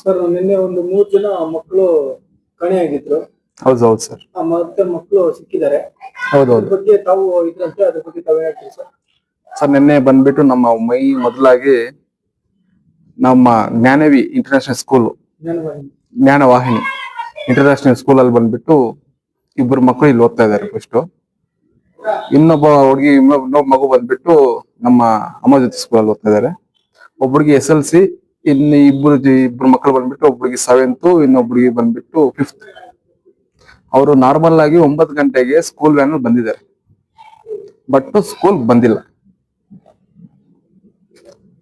Sir ನಿನ್ನೆ ಒಂದು ಮೂರ್ ಜನ ಮಕ್ಕಳು ಕಣೆಯಾಗಿದ್ರು. ಹೌದು ಹೌದು ಸರ್ ಆ ಮತ್ತೆ ಮಕ್ಕಳು ಸಿಕ್ಕಿದ್ದಾರೆ. ಹೌದು ಅದ್ರ ಹೌದು. ಬಗ್ಗೆ ತಾವು ಇದ್ರಂತೆ ಅದ್ರ ಬಗ್ಗೆ ತಾವೇ ಹೇಳ್ತೀರಿ ಸರ್ ಸರ್ ನಿನ್ನೆ ಬಂದ್ಬಿಟ್ಟು ನಮ್ಮ ಮೈ ಮೊದಲಾಗಿ ನಮ್ಮ Jnanavi international school Jnanavahini. Jnanavahini international school ಅಲ್ಲಿ ಬಂದ್ಬಿಟ್ಟು ಇಬ್ಬರು ಮಕ್ಕಳು ಇಲ್ಲಿ ಓದ್ತಾ ಇದ್ದಾರೆ ಫಸ್ಟ್ ಇನ್ನೊಬ್ಬ ಹುಡುಗಿ ಇನ್ನೊಬ್ಬ ಮಗು ಬಂದ್ಬಿಟ್ಟು ನಮ್ಮ ಅಮ್ಮ ಜೊತೆ ಸ್ಕೂಲ್ ಅಲ್ಲಿ ಓದ್ತಾ ಇದ್ದಾರೆ. ಒಬ್ಬರಿಗೆ ಎಸ್ ಎಲ್ ಸಿ ಇನ್ನು ಇಬ್ರು ಜಿ- ಇಬ್ರು ಮಕ್ಕಳು ಬಂದ್ಬಿಟ್ಟು ಒಬ್ಬರಿಗೆ ಸೆವೆಂತ್ ಇನ್ನೊಬ್ಬರಿಗೆ ಬಂದ್ಬಿಟ್ಟು ಫಿಫ್ತ್ ಅವರು ನಾರ್ಮಲ್ ಆಗಿ ಒಂಬತ್ತು ಗಂಟೆಗೆ ಸ್ಕೂಲ್ ವ್ಯಾನ್ ಬಂದಿದ್ದಾರೆ. ಬಟ್ ಸ್ಕೂಲ್ ಬಂದಿಲ್ಲ.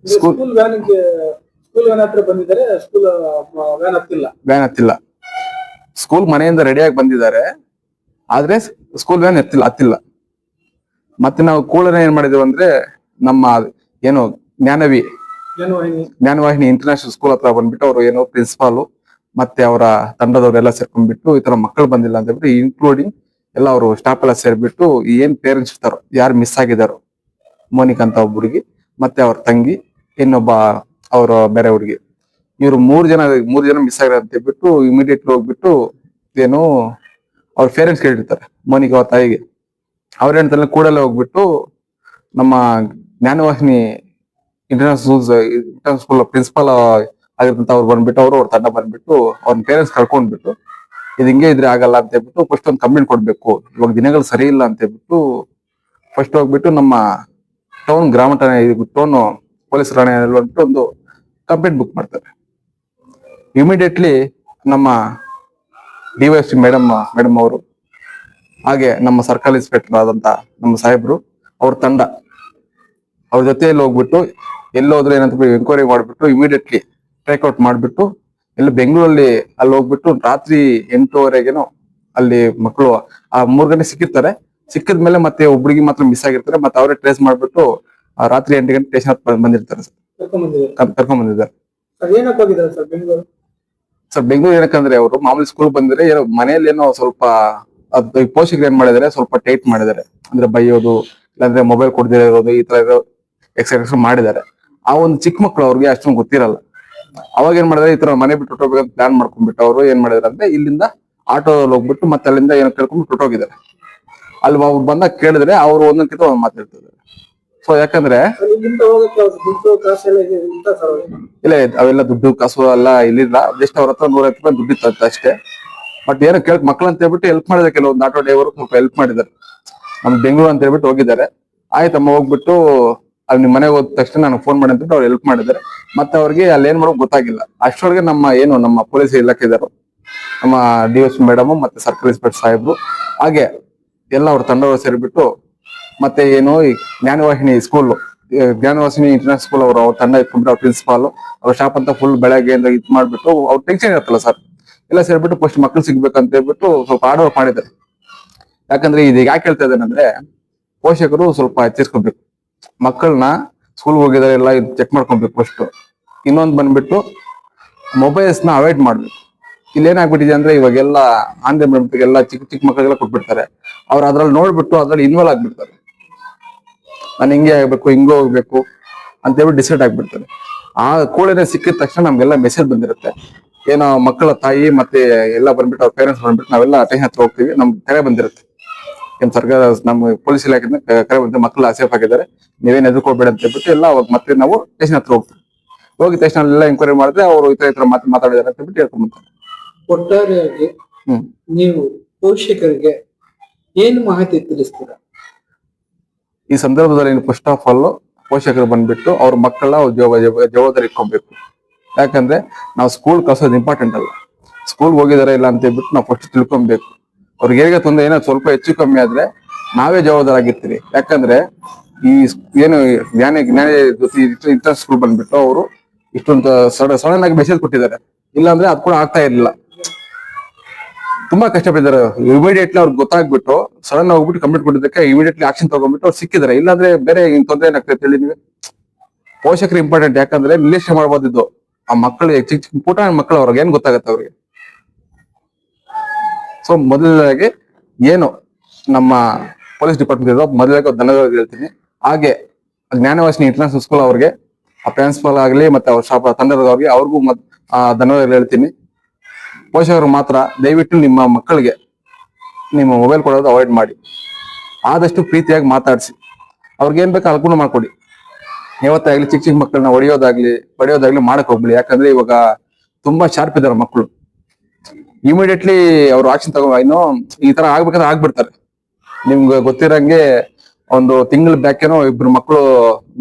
ಸ್ಕೂಲ್ ವ್ಯಾನ್ ಹತ್ತಿಲ್ಲ. ಸ್ಕೂಲ್ ಮನೆಯಿಂದ ರೆಡಿಯಾಗಿ ಬಂದಿದ್ದಾರೆ. ಆದ್ರೆ ಸ್ಕೂಲ್ ವ್ಯಾನ್ ಎತ್ತಿಲ್ಲ ಹತ್ತಿಲ್ಲ. ಮತ್ತೆ ನಾವು ಕೂಡ ಏನ್ ಮಾಡಿದೇವಂದ್ರೆ ಅಂದ್ರೆ ನಮ್ಮ ಏನು ಜ್ಞಾನವಿ ಜ್ಞಾನವಾಹಿನಿ. ಇಂಟರ್ನ್ಯಾಷನಲ್ ಸ್ಕೂಲ್ ಹತ್ರ ಬಂದ್ಬಿಟ್ಟು ಅವರು ಏನೋ ಪ್ರಿನ್ಸಿಪಾಲು ಮತ್ತೆ ಅವರ ತಂಡದವರೆಲ್ಲ ಸೇರ್ಕೊಂಡ್ಬಿಟ್ಟು ಈ ತರ ಮಕ್ಕಳು ಬಂದಿಲ್ಲ ಅಂತ ಹೇಳಿ ಇನ್ಕ್ಲೂಡಿಂಗ್ ಎಲ್ಲ ಅವರು ಸ್ಟಾಫ್ ಎಲ್ಲ ಸೇರ್ಬಿಟ್ಟು ಏನ್ ಪೇರೆಂಟ್ಸ್ ಇರ್ತಾರೋ, ಯಾರು ಮಿಸ್ ಆಗಿದಾರೋ ಮೋನಿಕ್ ಅಂತ ಒಬ್ಬ ಹುಡುಗಿ, ಮತ್ತೆ ಅವ್ರ ತಂಗಿ, ಇನ್ನೊಬ್ಬ ಅವರ ಬೇರೆ ಹುಡುಗಿ. ಇವ್ರು ಮೂರ್ ಜನ ಮೂರ್ ಜನ ಮಿಸ್ ಆಗಿದೆ ಅಂತ ಹೇಳ್ಬಿಟ್ಟು ಇಮಿಡಿಯೇಟ್ಲಿ ಹೋಗ್ಬಿಟ್ಟು ಏನು ಅವ್ರ ಪೇರೆಂಟ್ಸ್ ಕೇಳಿರ್ತಾರೆ, ಮೋನಿಕ್ ಅವ್ರ ತಾಯಿಗೆ. ಅವ್ರ ಹೇಳ್ತಾರೆ, ಕೂಡಲೇ ಹೋಗ್ಬಿಟ್ಟು ನಮ್ಮ Jnanavahini international international school principal ಆಗಿರ್ತಂತ ಅವ್ರು ಬಂದ್ಬಿಟ್ಟು, ಅವರು ಅವ್ರ ತಂಡ ಬಂದ್ಬಿಟ್ಟು ಅವ್ರ ಪೇರೆಂಟ್ಸ್ ಕರ್ಕೊಂಡ್ಬಿಟ್ಟು, ಇದು ಹಿಂಗೆ ಇದ್ರೆ ಆಗಲ್ಲ ಅಂತ ಹೇಳ್ಬಿಟ್ಟು ಫಸ್ಟ್ ಒಂದು ಕಂಪ್ಲೇಂಟ್ ಕೊಡ್ಬೇಕು. ಇವಾಗ ದಿನಗಳು ಸರಿ ಇಲ್ಲ ಅಂತ ಹೇಳ್ಬಿಟ್ಟು ಫಸ್ಟ್ ಹೋಗ್ಬಿಟ್ಟು ನಮ್ಮ ಟೌನ್ ಗ್ರಾಮ ಠಾಣೆ ಟೌನ್ ಪೊಲೀಸ್ ಠಾಣೆ ಬಂದ್ಬಿಟ್ಟು ಒಂದು ಕಂಪ್ಲೇಂಟ್ ಬುಕ್ ಮಾಡ್ತಾರೆ. ಇಮಿಡಿಯೇಟ್ಲಿ ನಮ್ಮ ಡಿವೈಎಸ್ ಮೇಡಮ್ ಮೇಡಮ್ ಅವರು, ಹಾಗೆ ನಮ್ಮ ಸರ್ಕಲ್ ಇನ್ಸ್ಪೆಕ್ಟರ್ ಆದಂತ ನಮ್ಮ ಸಾಹೇಬ್ರು, ಅವ್ರ ತಂಡ ಅವ್ರ ಜೊತೆಯಲ್ಲಿ ಹೋಗ್ಬಿಟ್ಟು ಎಲ್ಲೋದ್ರೆ ಏನಂತ ಎನ್ಕ್ವೈರಿ ಮಾಡ್ಬಿಟ್ಟು ಇಮಿಡಿಯೇಟ್ಲಿ ಸ್ಟ್ರೈಕ್ಔಟ್ ಮಾಡಿಬಿಟ್ಟು ಎಲ್ಲ ಬೆಂಗಳೂರಲ್ಲಿ ಅಲ್ಲಿ ಹೋಗ್ಬಿಟ್ಟು ರಾತ್ರಿ ಎಂಟೂವರೆಗೇನೋ ಅಲ್ಲಿ ಮಕ್ಕಳು ಆ ಮೂರ್ ಗಂಟೆ ಸಿಕ್ಕಿರ್ತಾರೆ. ಸಿಕ್ಕಿದ ಮೇಲೆ ಮತ್ತೆ ಒಬ್ಬರಿಗೆ ಮಾತ್ರ ಮಿಸ್ ಆಗಿರ್ತಾರೆ. ಮತ್ತೆ ಅವರೇ ಟ್ರೇಸ್ ಮಾಡ್ಬಿಟ್ಟು ರಾತ್ರಿ ಎಂಟು ಗಂಟೆ ಸ್ಟೇಷನ್ ಹತ್ರ ಬಂದಿರ್ತಾರೆ ಸರ್. ಕರ್ಕೊಂಡ್ ಬಂದಿದ್ದಾರೆ ಸರ್ ಬೆಂಗಳೂರು? ಏನಕ್ಕಂದ್ರೆ ಅವರು ಮಾಮೂಲಿ ಸ್ಕೂಲ್ ಬಂದ್ರೆ ಏನೋ ಮನೆಯಲ್ಲಿ ಏನೋ ಸ್ವಲ್ಪ ಪೋಷಕರು ಏನ್ ಮಾಡಿದಾರೆ ಸ್ವಲ್ಪ ಟೈಟ್ ಮಾಡಿದ್ದಾರೆ. ಅಂದ್ರೆ ಬೈಯೋದು ಇಲ್ಲಾಂದ್ರೆ ಮೊಬೈಲ್ ಕೊಡದಿರೋದು ಈ ತರ ಇರೋ ಎಕ್ಸರ್ಸೈಸ್ ಮಾಡಿದ್ದಾರೆ. ಆ ಒಂದು ಚಿಕ್ಕ ಮಕ್ಕಳು ಅವ್ರಿಗೆ ಅಷ್ಟೊಂದು ಗೊತ್ತಿರಲ್ಲ. ಅವಾಗ ಏನ್ ಮಾಡಿದ್ರೆ, ಈ ತರ ಮನೆ ಬಿಟ್ಟು ಹೊಟ್ಟೋಗ್ಬೇಕಂತ ಪ್ಲಾನ್ ಮಾಡ್ಕೊಂಡ್ಬಿಟ್ಟು ಅವರು ಏನ್ ಮಾಡಿದ್ರೆ ಅಂದ್ರೆ ಇಲ್ಲಿಂದ ಆಟೋದಲ್ಲಿ ಹೋಗ್ಬಿಟ್ಟು ಮತ್ತೆ ಅಲ್ಲಿಂದ ಏನೋ ಕೇಳ್ಕೊಂಡು ಹೊಟ್ಟೋಗಿದ್ದಾರೆ ಅಲ್ಲಿ ಅವ್ರು ಬಂದಾಗ ಕೇಳಿದ್ರೆ ಅವ್ರು ಒಂದೊಂದ್ಕಿಂತ ಒಂದು ಮಾತಾಡ್ತಿದ್ದಾರೆ. ಸೊ ಯಾಕಂದ್ರೆ ಇಲ್ಲ, ಅವೆಲ್ಲ ದುಡ್ಡು ಕಾಸು ಎಲ್ಲ ಇಲ್ಲಿಲ್ಲ. ಜಸ್ಟ್ ಅವ್ರ ಹತ್ರ ನೂರೈವತ್ತು ರೂಪಾಯಿ ದುಡ್ಡು ಇತ್ತು ಅಷ್ಟೇ. ಬಟ್ ಏನೋ ಕೇಳಕ್ ಮಕ್ಳು ಅಂತ ಹೇಳ್ಬಿಟ್ಟು ಹೆಲ್ಪ್ ಮಾಡಿದ್ರೆ ಕೆಲವೊಂದು ಆಟೋ ಡ್ರೈವರ್ ಸ್ವಲ್ಪ ಹೆಲ್ಪ್ ಮಾಡಿದ್ದಾರೆ. ನಮ್ ಬೆಂಗಳೂರು ಅಂತ ಹೇಳ್ಬಿಟ್ಟು ಹೋಗಿದ್ದಾರೆ. ಆಯ್ತಮ್ಮ, ಹೋಗ್ಬಿಟ್ಟು ಅಲ್ಲಿ ನಿಮ್ ಮನೆಗೆ ಹೋದ ತಕ್ಷಣ ನನಗೆ ಫೋನ್ ಮಾಡಿ ಅಂತ ಅವ್ರು ಹೆಲ್ಪ್ ಮಾಡಿದ್ದಾರೆ. ಮತ್ತೆ ಅವ್ರಿಗೆ ಅಲ್ಲಿ ಏನ್ ಮಾಡೋಕ್ ಗೊತ್ತಾಗಿಲ್ಲ. ಅಷ್ಟೊಳಗೆ ನಮ್ಮ ಏನು ನಮ್ಮ ಪೊಲೀಸ್ ಇಲಾಖೆ ಇದ್ದಾರೆ ನಮ್ಮ ಡಿ ಎಸ್ ಮೇಡಮ್ ಮತ್ತೆ ಸರ್ಕಲ್ ಇನ್ಸ್ಪೆಕ್ಟರ್ ಸಾಹೇಬ್ರು, ಹಾಗೆ ಎಲ್ಲ ಅವ್ರ ತಂಡವರು ಸೇರಿಬಿಟ್ಟು ಮತ್ತೆ ಏನು Jnanavahini school Jnanavahini international school ಅವರು, ಅವ್ರ ತಂಡ ಇಟ್ಕೊಂಡ್ಬಿಟ್ಟು ಅವ್ರ ಪ್ರಿನ್ಸಿಪಾಲ್ ಅವ್ರ ಶಾಪ್ ಅಂತ ಫುಲ್ ಬೆಳಗ್ಗೆಯಿಂದ ಇದು ಮಾಡ್ಬಿಟ್ಟು ಅವ್ರ ಟೆನ್ಷನ್ ಇರುತ್ತಲ್ಲ ಸರ್ ಎಲ್ಲ ಸೇರ್ಬಿಟ್ಟು ಫಸ್ಟ್ ಮಕ್ಳು ಸಿಗ್ಬೇಕಂತ ಹೇಳ್ಬಿಟ್ಟು ಸ್ವಲ್ಪ ಆರ್ಡರ್ ಮಾಡಿದ್ದಾರೆ. ಯಾಕಂದ್ರೆ ಇದು ಯಾಕೆ ಹೇಳ್ತಾ ಇದ್ದೇನೆ ಅಂದ್ರೆ ಪೋಷಕರು ಸ್ವಲ್ಪ ಎಚ್ಚರಿಸ್ಕೊಬೇಕು. ಮಕ್ಕಳನ್ನ ಸ್ಕೂಲ್ ಹೋಗಿದಾರೆ, ಎಲ್ಲ ಚೆಕ್ ಮಾಡ್ಕೊಬೇಕು ಫಸ್ಟ್ ಇನ್ನೊಂದು ಬಂದ್ಬಿಟ್ಟು ಮೊಬೈಲ್ಸ್ನ ಅವಾಯ್ಡ್ ಮಾಡ್ಬೇಕು. ಇಲ್ಲಿ ಏನಾಗ್ಬಿಟ್ಟಿದೆ ಅಂದ್ರೆ ಇವಾಗೆಲ್ಲ ಆನ್ಲೈನ್ ಎಲ್ಲ ಚಿಕ್ಕ ಚಿಕ್ಕ ಮಕ್ಕಳಿಗೆಲ್ಲ ಕೊಟ್ಬಿಡ್ತಾರೆ. ಅವ್ರು ಅದ್ರಲ್ಲಿ ನೋಡ್ಬಿಟ್ಟು ಅದ್ರಲ್ಲಿ ಇನ್ವಾಲ್ವ್ ಆಗ್ಬಿಡ್ತಾರೆ. ನಾನು ಹಿಂಗೆ ಆಗ್ಬೇಕು, ಹಿಂಗೆ ಹೋಗ್ಬೇಕು ಅಂತ ಹೇಳ್ಬಿಟ್ಟು ಡಿಸೈಡ್ ಆಗ್ಬಿಡ್ತಾರೆ. ಆ ಕೂಡಲೇ ಸಿಕ್ಕಿದ ತಕ್ಷಣ ನಮ್ಗೆಲ್ಲ ಮೆಸೇಜ್ ಬಂದಿರುತ್ತೆ. ಏನೋ ಮಕ್ಕಳ ತಾಯಿ ಮತ್ತೆ ಎಲ್ಲ ಬಂದ್ಬಿಟ್ಟು ಅವ್ರ ಪೇರೆಂಟ್ಸ್ ಬಂದ್ಬಿಟ್ಟು ನಾವೆಲ್ಲ ಅಟೆನ್ಷನ್ ಹತ್ರ ಹೋಗ್ತೀವಿ, ನಮ್ಗೆ ಕರೆ ಬಂದಿರುತ್ತೆ. ಏನ್ ಸರ್ಕಾರ ನಮ್ಮ ಪೊಲೀಸ್ ಇಲಾಖೆ ಕರೆ ಬಂದ್ರೆ ಮಕ್ಕಳು ಸೇಫ್ ಆಗಿದ್ದಾರೆ ನೀವೇನ್ ಎದುರ್ಕೋಬೇಡ ಅಂತ ಹೇಳ್ಬಿಟ್ಟು ಎಲ್ಲ ಅವಾಗ ಮತ್ತೆ ನಾವು ಸ್ಟೇಷನ್ ಹತ್ರ ಹೋಗ್ತೀವಿ. ಹೋಗಿ ತಕ್ಷಣ ಎಲ್ಲ ಎಂಕ್ವೈರಿ ಮಾಡಿದ್ರೆ ಅವರು ಈ ತರ ಈ ತರ ಮಾತು ಮಾತಾಡಿದಾರೆ ಅಂತ ಹೇಳ್ಬಿಟ್ಟು ಹೇಳ್ಕೊಂಡ್ಬರ್ತಾರೆ ಒಟ್ಟಾರೆಯಾಗಿ ಹ್ಮ್. ನೀವು ಪೋಷಕರಿಗೆ ಏನು ಮಾಹಿತಿ ತಿಳಿಸ್ತೀರಾ? ಈ ಸಂದರ್ಭದಲ್ಲಿ ಫಸ್ಟ್ ಆಫ್ ಆಲ್ ಪೋಷಕರು ಬಂದ್ಬಿಟ್ಟು ಅವ್ರ ಮಕ್ಕಳ ಜವ- ಜವ- ಜವಾಬ್ದಾರಿ ಇಟ್ಕೊಬೇಕು. ಯಾಕಂದ್ರೆ ನಾವು ಸ್ಕೂಲ್ ಕಳ್ಸೋದು ಇಂಪಾರ್ಟೆಂಟ್ ಅಲ್ಲ. ಸ್ಕೂಲ್ ಹೋಗಿದಾರೆ ಇಲ್ಲ ಅಂತ ಹೇಳ್ಬಿಟ್ಟು ನಾವು ಫಸ್ಟ್ ತಿಳ್ಕೊಬೇಕು. ಅವ್ರಿಗೆ ಹೇಗೆ ತೊಂದರೆ ಏನೋ ಸ್ವಲ್ಪ ಹೆಚ್ಚು ಕಮ್ಮಿ ಆದ್ರೆ ನಾವೇ ಜವಾಬ್ದಾರಾಗಿರ್ತೀರಿ ಯಾಕಂದ್ರೆ ಈ ಏನು ಜ್ಞಾನ ಜ್ಞಾನ ಇಂಟ್ರೆಸ್ಟ್ ಇಂಟರ್ ಸ್ಕೂಲ್ ಬಂದ್ಬಿಟ್ಟು ಅವರು ಇಷ್ಟೊಂದು ಸಡನ್ ಆಗಿ ಮೆಸೇಜ್ ಕೊಟ್ಟಿದ್ದಾರೆ. ಇಲ್ಲಾಂದ್ರೆ ಅದು ಕೂಡ ಆಗ್ತಾ ಇರ್ಲಿಲ್ಲ. ತುಂಬಾ ಕಷ್ಟಪಟ್ಟಿದ್ದಾರೆ. ಇಮಿಡಿಯೇಟ್ಲಿ ಅವ್ರಿಗೆ ಗೊತ್ತಾಗ್ಬಿಟ್ಟು ಸಡನ್ ಹೋಗ್ಬಿಟ್ಟು ಕಂಪ್ಲೀಟ್ ಕೊಟ್ಟಿದ್ದಕ್ಕೆ ಇಮಿಡಿಯೇಟ್ಲಿ ಆಕ್ಷನ್ ತಗೊಂಡ್ಬಿಟ್ಟು ಅವ್ರು ಸಿಕ್ಕಿದ್ದಾರೆ. ಇಲ್ಲಾಂದ್ರೆ ಬೇರೆ ತೊಂದರೆ ಏನಾಗ್ತದೆ ಹೇಳಿ ಪೋಷಕರು ಇಂಪಾರ್ಟೆಂಟ್ ಯಾಕಂದ್ರೆ ನಿರ್ಲಕ್ಷ್ಯ ಮಾಡ್ಬೋದಿದ್ದು ಆ ಮಕ್ಕಳು ಚಿಕ್ಕ ಚಿಕ್ಕ ಪುಟ ಮಕ್ಕಳು ಅವ್ರಿಗೆ ಏನ್ ಗೊತ್ತಾಗತ್ತೆ ಅವ್ರಿಗೆ? ಸೊ ಮೊದಲನೇದಾಗಿ ಏನು ನಮ್ಮ ಪೊಲೀಸ್ ಡಿಪಾರ್ಟ್ಮೆಂಟ್ ಇರೋ ಮೊದಲಾಗಿ ಧನ್ಯವಾದ ಹೇಳ್ತೀನಿ. ಹಾಗೆ ಜ್ಞಾನವಾಸಿನಿ ಇಂಟರ್ನ್ಯಾಷನಲ್ ಸ್ಕೂಲ್ ಅವ್ರಿಗೆ, ಆ ಪ್ರಿನ್ಸಿಪಲ್ ಆಗಲಿ ಮತ್ತೆ ಅವ್ರ ಶಾಪ ತಂಡದವ್ರಿಗೆ ಅವ್ರಿಗೂ ಮತ್, ಆ ಧನ್ಯವಾದಗಳು ಹೇಳ್ತೀನಿ. ಪೋಷಕರು ಮಾತ್ರ ದಯವಿಟ್ಟು ನಿಮ್ಮ ಮಕ್ಕಳಿಗೆ ನಿಮ್ಮ ಮೊಬೈಲ್ ಕೊಡೋದು ಅವಾಯ್ಡ್ ಮಾಡಿ. ಆದಷ್ಟು ಪ್ರೀತಿಯಾಗಿ ಮಾತಾಡಿಸಿ. ಅವ್ರಿಗೆ ಏನ್ ಬೇಕು ಅನುಕೂಲ ಮಾಡ್ಕೊಡಿ. ಯಾವತ್ತಾಗ್ಲಿ ಚಿಕ್ಕ ಚಿಕ್ಕ ಮಕ್ಕಳನ್ನ ಹೊಡೆಯೋದಾಗ್ಲಿ ಬಡಿಯೋದಾಗ್ಲಿ ಮಾಡಕ್ ಹೋಗ್ಬಿಡಿ. ಯಾಕಂದ್ರೆ ಇವಾಗ ತುಂಬಾ ಶಾರ್ಪ್ ಇದಾರೆ ಮಕ್ಕಳು ಇಮಿಡಿಯೇಟ್ಲಿ ಅವ್ರು ಆಕ್ಷನ್ ತಗೋ, ಇನ್ನು ಈ ತರ ಆಗ್ಬೇಕಂದ್ರೆ ಆಗ್ಬಿಡ್ತಾರೆ. ನಿಮ್ಗೆ ಗೊತ್ತಿರಂಗೆ ಒಂದು ತಿಂಗಳ ಬ್ಯಾಕ್ ಏನೋ ಇಬ್ರು ಮಕ್ಕಳು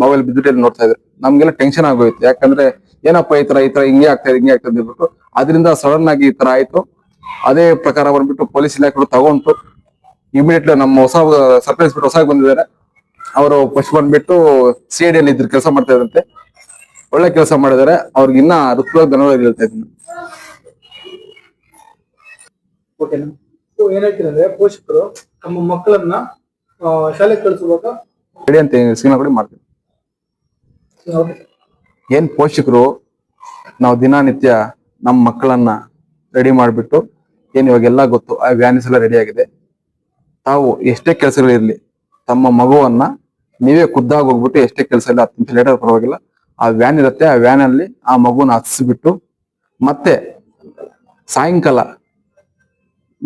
ಮೊಬೈಲ್ ಬಿದ್ದುಬಿಟ್ಟು ನೋಡ್ತಾ ಇದ್ರು. ನಮ್ಗೆಲ್ಲ ಟೆನ್ಷನ್ ಆಗೋಯ್ತು. ಯಾಕಂದ್ರೆ ಏನಪ್ಪ ಈ ತರ ಈ ತರ ಹಿಂಗೆ ಆಗ್ತಾ ಇದೆ, ಹಿಂಗೆ ಆಗ್ತಾ ಇದೆ ಅಂದ್ಬಿಟ್ಟು ಅದರಿಂದ ಸಡನ್ ಆಗಿ ಈ ತರ ಆಯ್ತು. ಅದೇ ಪ್ರಕಾರ ಬಂದ್ಬಿಟ್ಟು ಪೊಲೀಸ್ ಇಲಾಖೆಗಳು ತಗೊಂಡು ಇಮಿಡಿಯೇಟ್ಲಿ ನಮ್ಮ ಹೊಸ ಸರ್ಪ್ರೈಸ್ ಬಿಟ್ಟು ಹೊಸ ಬಂದಿದ್ದಾರೆ. ಅವರು ಫಸ್ಟ್ ಬಂದ್ಬಿಟ್ಟು ಸಿ ಐ ಡಿ ಇದ್ರು, ಕೆಲಸ ಮಾಡ್ತಾ ಇದ್ರಂತೆ. ಒಳ್ಳೆ ಕೆಲಸ ಮಾಡಿದ್ದಾರೆ. ಅವ್ರಿಗೆ ಇನ್ನ ಹೃತ್ಪೂರ್ವಕ ಧನ್ಯವಾದ ಹೇಳ್ತಾ ಇದ್ದೀನಿ. ಓಕೆನಾ ಸೊ ಏನ್ ಅಂದ್ರೆ ಪೋಷಕರು ತಮ್ಮ ಮಕ್ಕಳನ್ನ ಶಾಲೆಗೆ ಕಳಿಸುವಾಗ ರೆಡಿ ಅಂತ ಸಿನಿಮಾ ಕೂಡ ಮಾಡ್ತೀವಿ ಏನ್ ಪೋಷಕರು ನಾವು ದಿನನಿತ್ಯ ನಮ್ಮ ಮಕ್ಕಳನ್ನ ರೆಡಿ ಮಾಡಿಬಿಟ್ಟು ಏನ್ ಇವಾಗೆಲ್ಲ ಗೊತ್ತು ಆ ವ್ಯಾನಿಸ್ ಎಲ್ಲ ರೆಡಿ ಆಗಿದೆ. ತಾವು ಎಷ್ಟೇ ಕೆಲಸಗಳಿರಲಿ ತಮ್ಮ ಮಗುವನ್ನ ನೀವೇ ಖುದ್ದಾಗಿ ಹೋಗ್ಬಿಟ್ಟು ಎಷ್ಟೇ ಕೆಲಸ ಇಲ್ಲ ಹತ್ತು ನಿಮಿಷ ಲೇಟರ್ ಪರವಾಗಿಲ್ಲ ಆ ವ್ಯಾನ್ ಇರುತ್ತೆ ಆ ವ್ಯಾನ್ ಅಲ್ಲಿ ಆ ಮಗುನ ಹತ್ಸಿಬಿಟ್ಟು ಮತ್ತೆ ಸಾಯಂಕಾಲ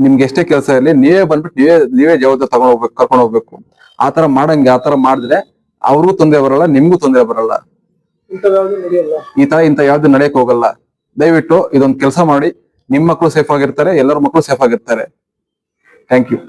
ನಿಮ್ಗೆ ಎಷ್ಟೇ ಕೆಲಸ ಇರಲಿ, ನೀವೇ ಬಂದ್ಬಿಟ್ಟು ನೀವೇ ನೀವೇ ಜವಾಬ್ದಾರಿ ತಗೊಂಡ್ ಹೋಗ್ಬೇಕು, ಕರ್ಕೊಂಡು ಹೋಗ್ಬೇಕು. ಆ ತರ ಮಾಡಂಗೆ ಆತರ ತರ ಮಾಡಿದ್ರೆ ಅವ್ರಿಗೂ ತೊಂದರೆ ಬರಲ್ಲ, ನಿಮ್ಗೂ ತೊಂದರೆ ಬರಲ್ಲ. ಈ ತರ ಇಂತ ಯಾವ್ದು ನಡೆಯಕ್ ಹೋಗಲ್ಲ. ದಯವಿಟ್ಟು ಇದೊಂದು ಕೆಲಸ ಮಾಡಿ, ನಿಮ್ ಮಕ್ಕಳು ಸೇಫ್ ಆಗಿರ್ತಾರೆ, ಎಲ್ಲರ ಮಕ್ಕಳು ಸೇಫ್ ಆಗಿರ್ತಾರೆ. Thank you